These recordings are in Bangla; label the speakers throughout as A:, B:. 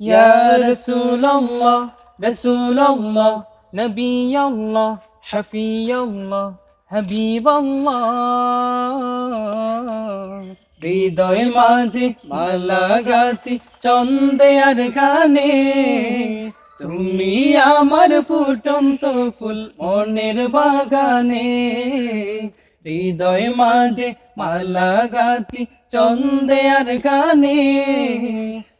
A: ইয়া রাসূলুল্লাহ রাসূলুল্লাহ নবী আল্লাহ শফি আল্লাহ হাবিব আল্লাহ হৃদয় মাঝে মালা গাতি চন্দে আর গানে। তুমি আমার ফুটন্ত ফুল মনের বাগানে। হৃদয় মাঝে মালা গাতি চন্দে আর গানে।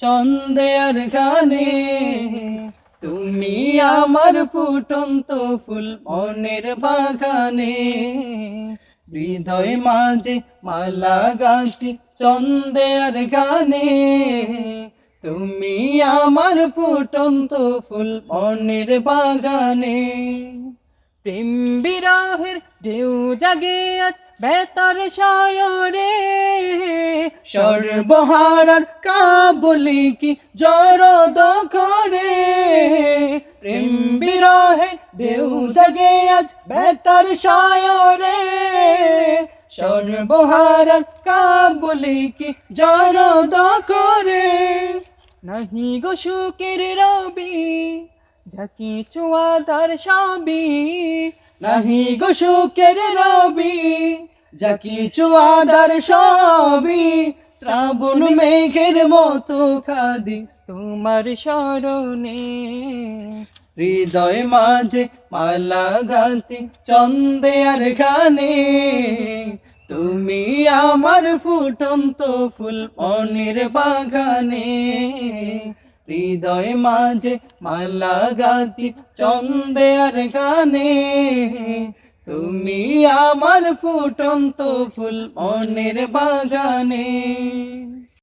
A: চন্দে আর গানে, তুমি আমার ফুটন্ত ফুল মনের বাগানে। হৃদয় মাঝে মালা গাছি চন্দে আর গানে, তুমি আমার ফুটন্ত ফুল মনের বাগানে। প্রেম বিরাহের ঢেউ জাগে আজ বেতার সায়রে সর্বহারার কাবলি কি জরদ করে প্রেম বিরহে দেউ জাগে আজ বেতার সায়রে। সর্বহারার কাবলি কি জরদ করে নাহি গো সুখের রবি, ঝাঁকি চুয়াদার সবই নাহি গো সুখের রবি ঝাঁকি চুয়াদার সবই শ্রাবণ মেঘের মতো খাদি। তোমার স্মরণে হৃদয় মাঝে মালা গাতি চন্দে আর গানে তুমি আমার ফুটন্ত ফুল মনের বাগানে। হৃদয় মাঝে মালা গাতি চন্দে আর গানে তুমি আমার ফুটন্ত ফুল মনের বাগানে।